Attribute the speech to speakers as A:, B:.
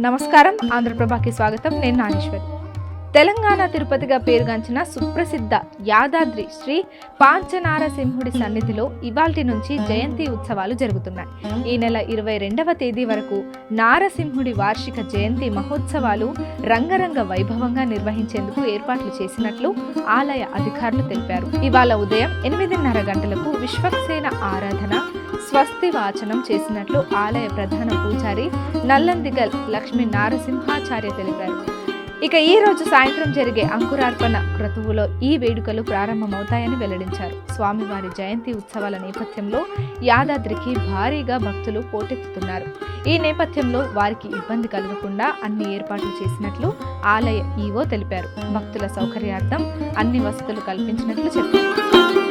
A: నమస్కారం. ఆంధ్రప్రభకి స్వాగతం. నేను నాగేశ్వరి. తెలంగాణ తిరుపతిగా పేరుగాంచిన సుప్రసిద్ధ యాదాద్రి శ్రీ పాంచనారసింహుడి సన్నిధిలో ఇవాల్టి నుంచి జయంతి ఉత్సవాలు జరుగుతున్నాయి. ఈ నెల ఇరవై రెండవ తేదీ వరకు నారసింహుడి వార్షిక జయంతి మహోత్సవాలు రంగరంగ వైభవంగా నిర్వహించేందుకు ఏర్పాట్లు చేసినట్లు ఆలయ అధికారులు తెలిపారు. ఇవాళ ఉదయం ఎనిమిదిన్నర గంటలకు విశ్వక్సేన ఆరాధన స్వస్తి వాచనం చేసినట్లు ఆలయ ప్రధాన పూజారి నల్లందిగల్ లక్ష్మీ నారసింహాచార్య తెలిపారు. ఇక ఈ రోజు సాయంత్రం జరిగే అంకురార్పణ క్రతువులో ఈ వేడుకలు ప్రారంభమవుతాయని వెల్లడించారు. స్వామివారి జయంతి ఉత్సవాల నేపథ్యంలో యాదాద్రికి భారీగా భక్తులు పోటెత్తుతున్నారు. ఈ నేపథ్యంలో వారికి ఇబ్బంది కలగకుండా అన్ని ఏర్పాట్లు చేసినట్లు ఆలయ ఈవో తెలిపారు. భక్తుల సౌకర్యార్థం అన్ని వసతులు కల్పించినట్లు చెప్పారు.